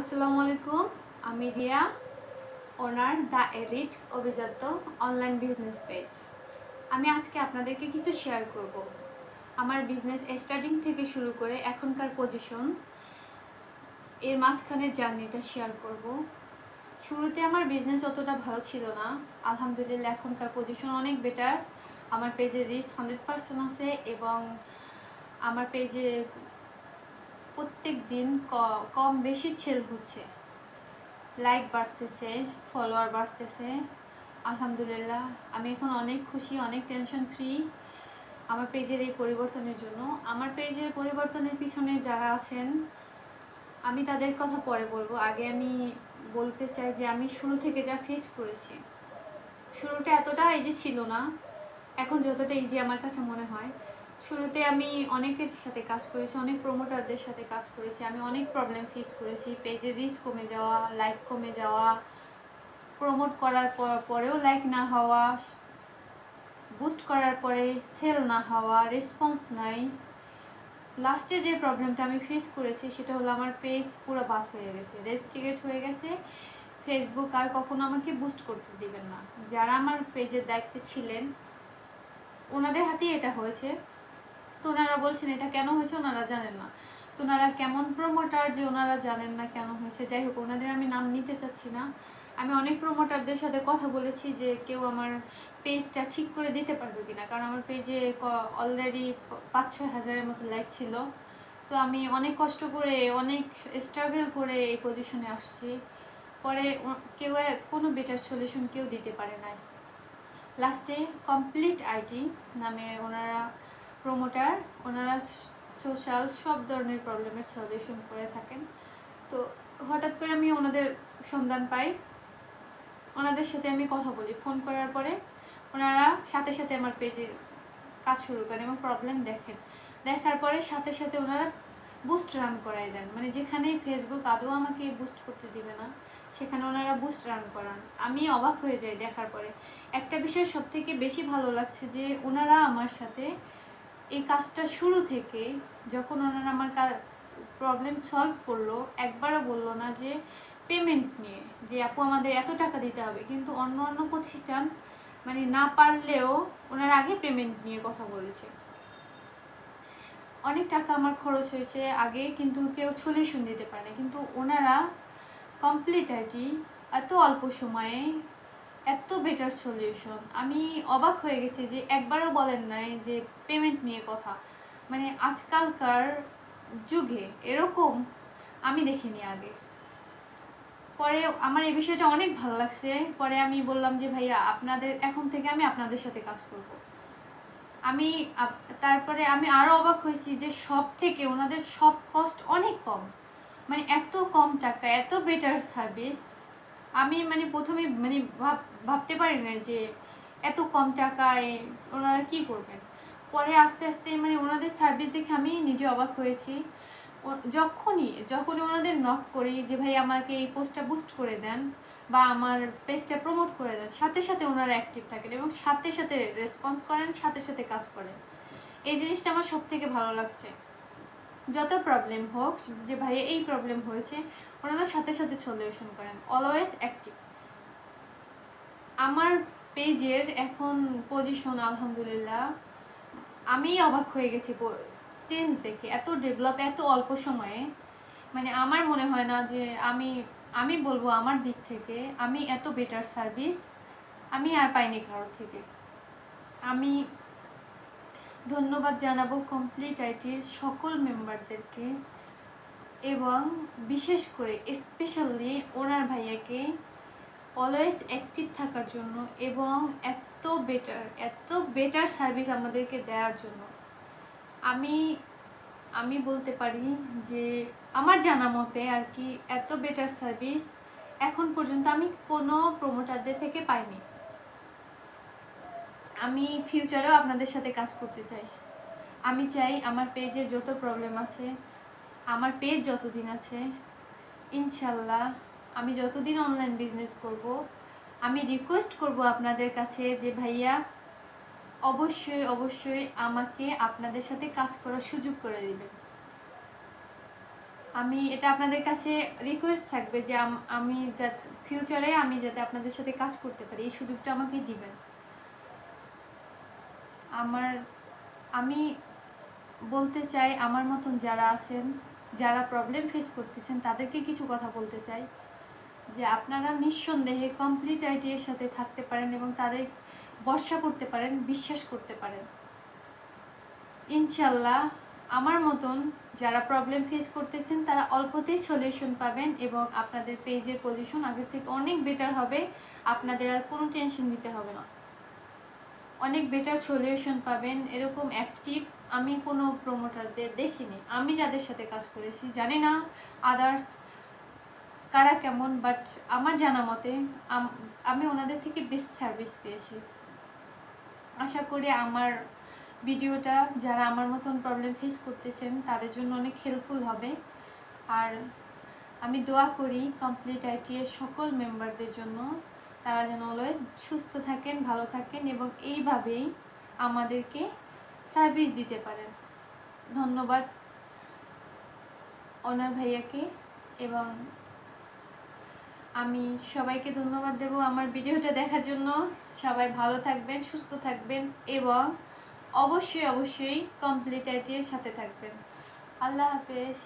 আসসালামু আলাইকুম। আমি Riya owner the elite Abhijat online business page আমি আজকে আপনাদেরকে কিছু শেয়ার করব। আমার বিজনেস স্টার্টিং থেকে শুরু করে এখনকার পজিশন এর মাঝখানের জার্নিটা শেয়ার করব। শুরুতে আমার বিজনেস অতটা ভালো ছিল না। আলহামদুলিল্লাহ, এখনকার পজিশন অনেক বেটার আমার পেজে রিচ হান্ড্রেড পার্সেন্ট আছে এবং আমার পেজে প্রত্যেক দিন কম বেশি সেল হচ্ছে। লাইক বাড়তেছে ফলোয়ার বাড়তেছে। আলহামদুলিল্লাহ, আমি এখন অনেক খুশি, অনেক টেনশন ফ্রি আমার পেজের এই পরিবর্তনের জন্য। আমার পেজের পরিবর্তনের পিছনে যারা আছেন, আমি তাদের কথা পরে বলব। আগে আমি বলতে চাই যে, আমি শুরু থেকে যা ফেস করেছি, শুরুটা এতটা ইজি ছিল না। এখন যতটা ইজি আমার কাছে মনে হয় শুরুতে আমি অনেকের সাথে কাজ করেছি, অনেক প্রমোটারদের সাথে কাজ করেছি, আমি অনেক প্রবলেম ফেস করেছি পেজের রিচ কমে যাওয়া লাইক কমে যাওয়া প্রমোট করার পর, পরেও লাইক না হওয়া বুস্ট করার পরে সেল না হওয়া রেসপন্স নাই। লাস্টে যে প্রবলেমটা আমি ফেস করেছি, সেটা হলো আমার পেজ পুরো বাদ হয়ে গেছে রেস্ট্রিকেট হয়ে গেছে। ফেসবুক আর কখনো আমাকে বুস্ট করতে দিবেন না। যারা আমার পেজের দায়িত্বে ছিলেন, ওনাদের হাতেই এটা হয়েছে। তো ওনারা বলছেন, এটা কেন হয়েছে? ওনারা জানেন না। তো ওনারা কেমন প্রমোটার যে ওনারা জানেন না কেন হয়েছে? যাই হোক, ওনাদের আমি নাম নিতে চাচ্ছি না। আমি অনেক প্রমোটারদের সাথে কথা বলেছি যে কেউ আমার পেজটা ঠিক করে দিতে পারবে কিনা। কারণ আমার পেজে অলরেডি পাঁচ ছয় হাজারের মতো লাইক ছিল। তো আমি অনেক কষ্ট করে, অনেক স্ট্রাগল করে এই পজিশনে আসছি। পরে কেউ কোনো বেটার সলিউশন কেউ দিতে পারে নাই। লাস্টে কমপ্লিট আইটি নামে ওনারা প্রমোটার ওনারা সোশ্যাল সব ধরনের প্রবলেমের সলিউশন করে থাকেন। তো হঠাৎ করে আমি ওনাদের সন্ধান পাই। ওনাদের সাথে আমি কথা বলি। ফোন করার পরে ওনারা সাথে সাথে আমার পেজে কাজ শুরু করেন এবং প্রবলেম দেখেন। দেখার পরে সাথে সাথে ওনারা বুস্ট রান করাই দেন। মানে যেখানে ফেসবুক আদৌ আমাকে বুস্ট করতে দিবে না, সেখানে ওনারা বুস্ট রান করান। আমি অবাক হয়ে যাই দেখার পরে। একটা বিষয় সব থেকে বেশি ভালো লাগছে যে ওনারা আমার সাথে এই কাজটা শুরু থেকে যখন ওনারা আমার প্রবলেম সলভ করল, একবারও বলল না যে পেমেন্ট নিয়ে, যে আপু আমাদের এত টাকা দিতে হবে। কিন্তু অন্য অন্য প্রতিষ্ঠান মানে না পারলেও ওনার আগে পেমেন্ট নিয়ে কথা বলেছে। অনেক টাকা আমার খরচ হয়েছে আগে, কিন্তু কেউ সলিউশন দিতে পারে না কিন্তু ওনারা কমপ্লিট আইটি এত অল্প সময়ে এত বেটার সলিউশন আমি অবাক হয়ে গেছি যে একবারও বলেন নাই যে পেমেন্ট নিয়ে কথা। মানে আজকালকার যুগে এরকম আমি দেখিনি আগে। পরে আমার এই বিষয়টা অনেক ভালো লাগছে। পরে আমি বললাম যে, ভাইয়া, আপনাদের, এখন থেকে আমি আপনাদের সাথে কাজ করব। আমি তারপরে আমি আরও অবাক হয়েছি যে সব থেকে ওনাদের সব কস্ট অনেক কম। মানে এত কম টাকা, এত বেটার সার্ভিস আমি মানে প্রথমে মানে ভাব, ভাবতে পারি না যে এত কম টাকায় ওনারা কি করবেন। পরে আস্তে আস্তে মানে ওনাদের সার্ভিস দেখে আমি নিজে অবাক হয়েছি। যখনই যখনই ওনাদের নক করি যে, ভাই, আমাকে এই পোস্টটা বুস্ট করে দেন বা আমার পেজটা প্রমোট করে দেন। সাথে সাথে ওনারা অ্যাক্টিভ থাকেন এবং সাথে সাথে রেসপন্স করেন, সাথে সাথে কাজ করেন। এই জিনিসটা আমার সব থেকে ভালো লাগছে। যত প্রবলেম হোক, যে ভাই এই প্রবলেম হয়েছে, ওনারা সাথে সাথে সলিউশন করেন অলওয়েজ অ্যাক্টিভ আমার পেজের এখন পজিশন আলহামদুলিল্লাহ আমি অবাক হয়ে গেছি চেঞ্জ দেখে, এত ডেভেলপ এত অল্প সময়ে। মানে আমার মনে হয় না যে আমি আমি বলব আমার দিক থেকে, আমি এত বেটার সার্ভিস আমি আর পাইনি কারোর থেকে। আমি ধন্যবাদ জানাব কমপ্লিট আইটির সকল মেম্বারদেরকে এবং বিশেষ করে স্পেশালি ওনার ভাইয়াকে অলওয়েজ অ্যাক্টিভ থাকার জন্য এবং এত বেটার এত বেটার সার্ভিস আমাদেরকে দেওয়ার জন্য। আমি আমি বলতে পারি যে আমার জানা মতে আর কি এত বেটার সার্ভিস এখন পর্যন্ত আমি কোনো প্রমোটারদের থেকে পাইনি। আমি ফিউচারেও আপনাদের সাথে কাজ করতে চাই। আমি চাই আমার পেজে যত প্রবলেম আছে, আমার পেজ যতদিন আছে, ইনশাল্লাহ আমি যতদিন অনলাইন বিজনেস করব, আমি রিকোয়েস্ট করব আপনাদের কাছে যে, ভাইয়া, অবশ্যই অবশ্যই আমাকে আপনাদের সাথে কাজ করার সুযোগ করে দিবেন। আমি, এটা আপনাদের কাছে রিকোয়েস্ট থাকবে যে, আমি যাতে ফিউচারে আমি যাতে আপনাদের সাথে কাজ করতে পারি। এই সুযোগটা আমাকে দিবেন। আমার, আমি বলতে চাই আমার মতন যারা আছেন, যারা প্রবলেম ফেস করতেছেন, তাদেরকে কিছু কথা বলতে চাই। যে আপনারা নিঃসন্দেহে কমপ্লিট আইডিয়ার সাথে থাকতে পারেন এবং তাদের ভরসা করতে পারেন, বিশ্বাস করতে পারেন। ইনশাল্লাহ, আমার মতন যারা প্রবলেম ফেস করতেছেন, তারা অল্পতেই সলিউশন পাবেন এবং আপনাদের পেজের পজিশন আগের থেকে অনেক বেটার হবে। আপনাদের আর কোনো টেনশন নিতে হবে না। অনেক বেটার সলিউশন পাবেন। এরকম অ্যাক্টিভ আমি কোনো প্রমোটারদের দেখিনি। আমি যাদের সাথে কাজ করেছি, জানি না আদার্স কারা কেমন বাট আমার জানা মতে আমি ওনাদের থেকে বেস্ট সার্ভিস পেয়েছি। আশা করি আমার ভিডিওটা যারা আমার মতন প্রবলেম ফেস করতেছেন, তাদের জন্য অনেক হেল্পফুল হবে। আর আমি দোয়া করি কমপ্লিট আইটি এর সকল মেম্বারদের জন্য। তারা যেন অলওয়েজ সুস্থ থাকেন, ভালো থাকেন এবং এইভাবেই আমাদেরকে সার্ভিস দিতে পারেন। ধন্যবাদ ওনার ভাইয়াকে এবং আমি সবাইকে ধন্যবাদ দেব আমার ভিডিওটা দেখার জন্য। সবাই ভালো থাকবেন, সুস্থ থাকবেন এবং অবশ্যই অবশ্যই কমপ্লিট আইটির সাথে থাকবেন। আল্লাহ হাফেজ।